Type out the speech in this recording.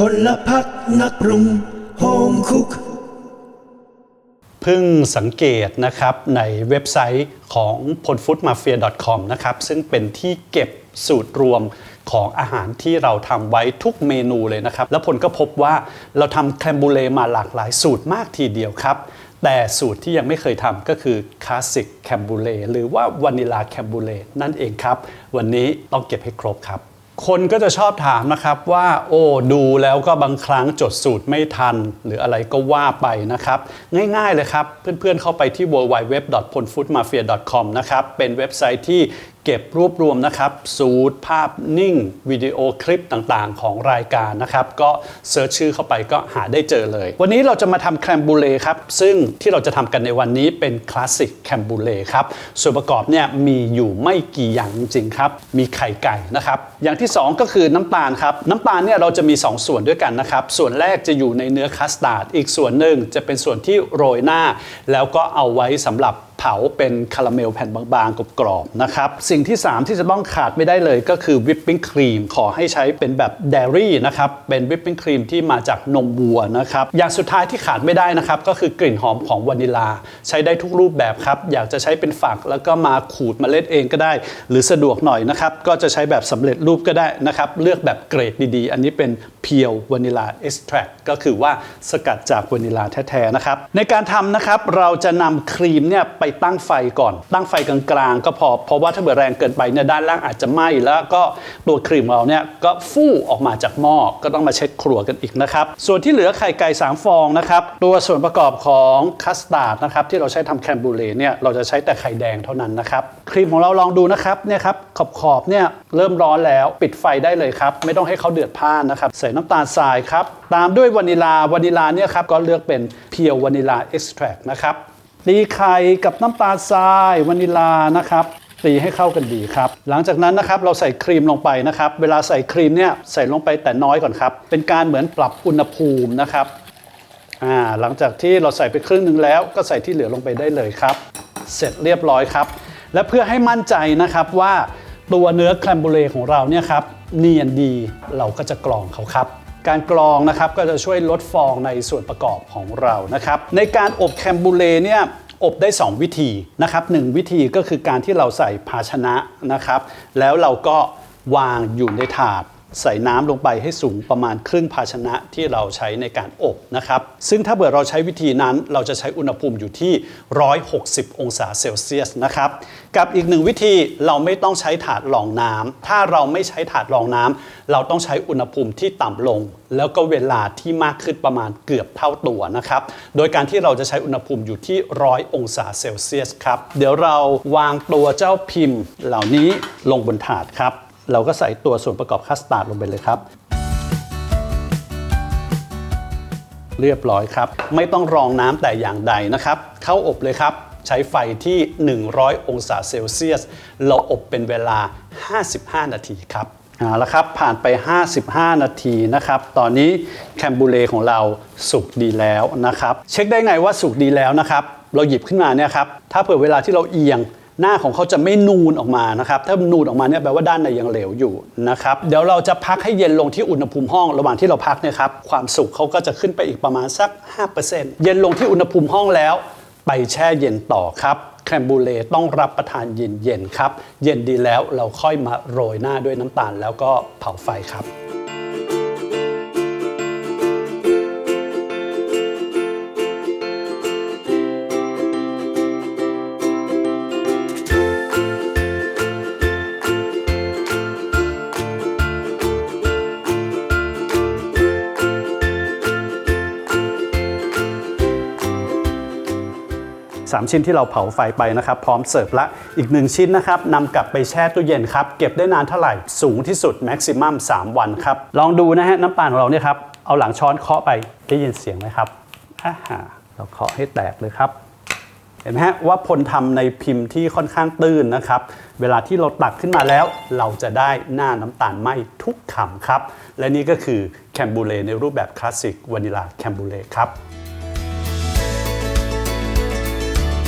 พลพักนักปรุงโฮมคุกเพิ่งสังเกตนะครับในเว็บไซต์ของ p o l f o o d m a f i a c o m นะครับซึ่งเป็นที่เก็บสูตรรวมของอาหารที่เราทำไว้ทุกเมนูเลยนะครับ แล้วผลก็พบว่าเราทำแคมบูเลมาหลากหลายสูตรมากทีเดียวครับ แต่สูตรที่ยังไม่เคยทำก็คือคลาสสิกแคมบูเลหรือว่าวานิลาแคมบูเลนั่นเองครับ วันนี้ต้องเก็บให้ครบครับ คนก็จะชอบถามนะครับว่าโอ้ดูแล้วก็บางครั้งจดสูตรไม่ทัน หรืออะไรก็ว่าไปนะครับ ง่ายๆเลยครับ เพื่อนๆเข้าไปที่ www.polfoodmafia.com นะครับ เป็นเว็บไซต์ที่ เก็บรวบรวมนะครับสูตรภาพนิ่งวิดีโอคลิปต่างๆ ของรายการนะครับ ก็เซิร์ชชื่อเข้าไปก็หาได้เจอเลย วันนี้เราจะมาทำแคมบูเลครับซึ่งที่เราจะทำกันในวันนี้เป็นคลาสสิกแคมบูเลครับส่วนประกอบเนี่ยมีอยู่ไม่กี่อย่างจริงๆครับ มีไข่ไก่นะครับอย่างที่ 2 ก็คือน้ำตาลครับน้ำตาลเนี่ยเราจะมี 2 ส่วนด้วยกันนะครับ ส่วนแรกจะอยู่ในเนื้อคัสตาร์ดอีกส่วนหนึ่งจะเป็นส่วนที่โรยหน้า แล้วก็เอาไว้สำหรับาเป็นคาราเมลแผ่นบางๆกรอบๆนะครับ สิ่งที่ 3 ที่จะต้องขาดไม่ได้เลยก็คือวิปปิ้งครีมขอให้ใช้เป็นแบบเดรี่นะครับ เป็นวิปปิ้งครีมที่มาจากนมวัวนะครับ อย่างสุดท้ายที่ขาดไม่ได้นะครับ ก็คือกลิ่นหอมของวานิลา ใช้ได้ทุกรูปแบบครับ อยากจะใช้เป็นฝักแล้วก็มาขูดเมล็ดเองก็ได้ หรือสะดวกหน่อยนะครับ ก็จะใช้แบบสำเร็จรูปก็ได้นะครับ เลือกแบบเกรดดีๆ อันนี้เป็นเพียววานิลาเอ็กซ์แทรก็คือว่าสกัดจากวานิลาแท้ๆนะครับในการทำนะครับเราจะนำครีมเนี่ยไปตั้งไฟก่อน ตั้งไฟกลางๆก็พอ เพราะว่าถ้าเกิดแรงเกินไปเนี่ยด้านล่างอาจจะไหม้แล้วก็ตัวครีมเราเนี่ยก็ฟู่ออกมาจากหม้อก็ต้องมาเช็ดครัวกันอีกนะครับ ส่วนที่เหลือไข่ไก่3ฟองนะครับตัวส่วนประกอบของคัสตาร์ดนะครับที่เราใช้ทำแคมบูเลเนี่ยเราจะใช้แต่ไข่แดงเท่านั้นนะครับครีมของเราลองดูนะครับเนี่ยครับขอบขอบเนี่ยเริ่มร้อนแล้วปิดไฟได้เลยครับ ไม่ต้องให้เขาเดือดพ่านนะครับใส่น้ำตาลทรายครับตามด้วยวานิลาวานิลาเนี่ยครับก็เลือกเป็นเพียววานิลาเอ็กซ์แทรกนะครับ ตีไข่กับน้ำตาลทราย วานิลานะครับตีให้เข้ากันดีครับ หลังจากนั้นนะครับเราใส่ครีมลงไปนะครับ เวลาใส่ครีมเนี่ยใส่ลงไปแต่น้อยก่อนครับ เป็นการเหมือนปรับอุณหภูมินะครับอ่าหลังจากที่เราใส่ไปครึ่งหนึ่งแล้วก็ใส่ที่เหลือลงไปได้เลยครับ เสร็จเรียบร้อยครับ และเพื่อให้มั่นใจนะครับว่าตัวเนื้อแครมบูเลของเราเนี่ยครับเนียนดีเราก็จะกรองเขาครับการกรองนะครับก็จะช่วยลดฟองในส่วนประกอบของเรานะครับ ในการอบแคมบูเลเนี่ย อบได้ 2 วิธีนะครับหนึ่งวิธีก็คือการที่เราใส่ภาชนะนะครับ แล้วเราก็วางอยู่ในถาด ใส่น้ำลงไปให้สูงประมาณครึ่งภาชนะที่เราใช้ในการอบนะครับ ซึ่งถ้าเกิดเราใช้วิธีนั้น เราจะใช้อุณหภูมิอยู่ที่ 160 องศาเซลเซียสนะครับ กับอีกหนึ่งวิธีเราไม่ต้องใช้ถาดรองน้ำถ้าเราไม่ใช้ถาดรองน้ำเราต้องใช้อุณหภูมิที่ต่ำลง แล้วก็เวลาที่มากขึ้นประมาณเกือบเท่าตัวนะครับ โดยการที่เราจะใช้อุณหภูมิอยู่ที่ 100 องศาเซลเซียสครับ เดี๋ยวเราวางตัวเจ้าพิมพ์เหล่านี้ลงบนถาดครับ เราก็ใส่ตัวส่วนประกอบคัสตาร์ดลงไปเลยครับ เรียบร้อยครับ ไม่ต้องรองน้ำแต่อย่างใดนะครับ เข้าอบเลยครับ ใช้ไฟที่ 100 องศาเซลเซียส เราอบเป็นเวลา 55 นาทีครับเอาละครับ ผ่านไป 55 นาทีนะครับ ตอนนี้แคมบูเลของเราสุกดีแล้วนะครับ เช็คได้ไงว่าสุกดีแล้วนะครับ เราหยิบขึ้นมาเนี่ยครับ ถ้าเผื่อเวลาที่เราเอียง หน้าของเขาจะไม่นูนออกมานะครับ ถ้านูนออกมาเนี่ยแปลว่าด้านในยังเหลวอยู่นะครับ เดี๋ยวเราจะพักให้เย็นลงที่อุณหภูมิห้อง ระหว่างที่เราพักเนี่ยครับ ความสุกเขาก็จะขึ้นไปอีกประมาณสัก 5%เย็นลงที่อุณหภูมิห้องแล้ว ไปแช่เย็นต่อครับแครมบูเลต้องรับประทานเย็นๆครับ เย็นดีแล้วเราค่อยมาโรยหน้าด้วยน้ำตาลแล้วก็เผาไฟครับ 3 ชิ้นที่เราเผาไฟไปนะครับพร้อมเสิร์ฟละ อีก 1 ชิ้นนะครับนำกลับไปแช่ตู้เย็นครับเก็บได้นานเท่าไหร่สูงที่สุดแม็กซิมัม3วันครับลองดูนะฮะน้ำตาลของเราเนี่ยครับเอาหลังช้อนเคาะไปได้ยินเสียงไหมครับอ่าเราเคาะให้แตกเลยครับเห็นไหมฮะว่าพลทำในพิมพ์ที่ค่อนข้างตื้นนะครับ เวลาที่เราตักขึ้นมาแล้ว เราจะได้หน้าน้ำตาลไหมทุกคำครับ และนี่ก็คือแคมบูเลในรูปแบบคลาสสิกวานิลาแคมบูเลครับ